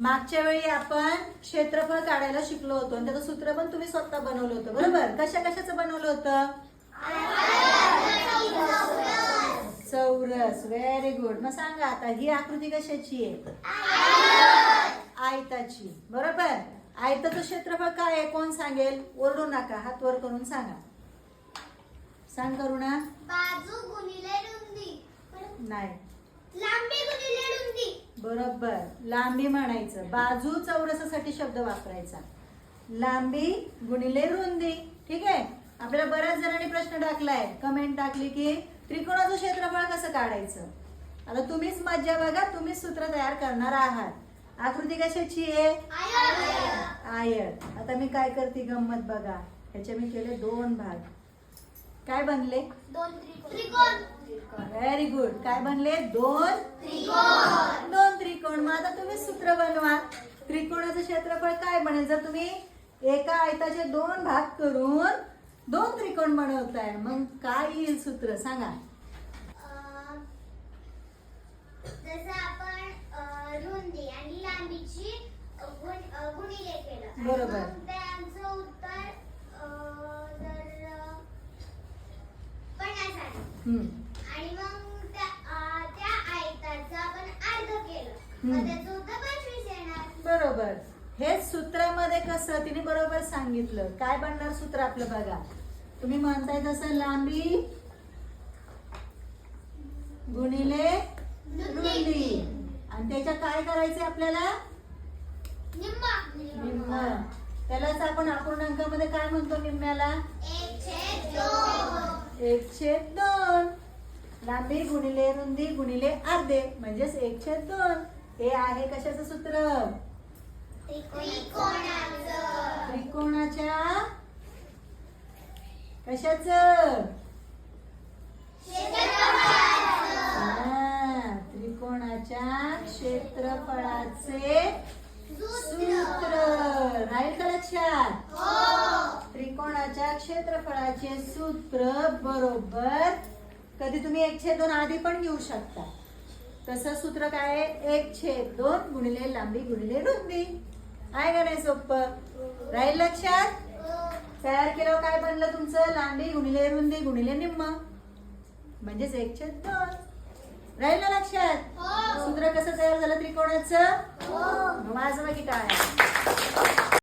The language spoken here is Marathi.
मागच्या वेळी आपण क्षेत्रफळ काढायला शिकलो होतो आणि त्याचं सूत्र पण तुम्ही स्वतः बनवलं होतं बरोबर? कशा कशाचं बनवलं होतं? चौरस. व्हेरी गुड मग सांगा आता ही आकृती कशाची आहे? आयताची. बरोबर? आयताचं क्षेत्रफळ काय आहे? कोण सांगेल? ओरडू नका. हात वर करून सांगा. सांग गुणिले रुंदी. नाही. बरोबर. लांबी म्हणायचं. बाजू चौरसासाठी शब्द वापरायचा. लांबी गुणिले रुंदी. ठीक आहे? आपल्याला बऱ्याच जणांनी प्रश्न टाकलाय. कमेंट टाकली की त्रिकोणाचं क्षेत्रफळ कसं काढायचं? आता तुम्हीच मज्जा बघा. तुम्हीच सूत्र तयार करणार आहात. आकृती कशाची आहे? आयत. आता मी काय करते गंमत बघा. ह्याचे मी केले दोन भाग. काय बनले? दोन त्रिकोण. व्हेरी गुड काय बनले? दोन दोन त्रिकोण मग आता तुम्ही सूत्र बनवा. त्रिकोणाचं क्षेत्रफळ काय बनेल जर तुम्ही एका आयताचे दोन भाग करून दोन त्रिकोण बनवताय मग काय येईल सूत्र? सांगा. अं, जसं आपण अं, रुंदी आणि लांबीची अं, गुण- अं, गुणिले केलं. आणि बरोबर. त्यांचं उत्तर. आणि मग त्या आयताचं आपण अर्ध केलं. त्याचं बरोबर. हे सूत्रामध्ये कसं तिने बरोबर सांगितलं. काय बनणार सूत्र आपलं बघा. तुम्ही म्हणताय तसं लांबी गुणिले रुंदी. आणि त्याच्या काय करायचे आपल्याला? निम्मा. निम्म. त्यालाच आपण अपूर्णांकामध्ये काय म्हणतो निम्म्याला? एक छेद दोन. लांबी गुणिले रुंदी गुणिले अर्धे. म्हणजेच एक छेद दोन. हे आहे कशाचं सूत्र? त्रिकोणाच्या कशाच? त्रिकोणाच्या क्षेत्रफळाचे सूत्र. राहील का लक्षात? त्रिकोणाच्या क्षेत्रफळाचे सूत्र बरोबर. कधी तुम्ही एक छेद दोन आधी पण घेऊ शकता. तसं सूत्र काय आहे? एक छेद दोन गुणिले लांबी गुणिले रुंदी. आहे का नाही सोपं राहील लक्षात? तयार केल्यावर काय बनलं तुमचं? लांबी गुणिले रुंदी गुणिले निम्म. म्हणजेच एक छेद दोन. राहील ना लक्षात सूत्र कसं तयार झालं त्रिकोणाचं? माझं बघी काय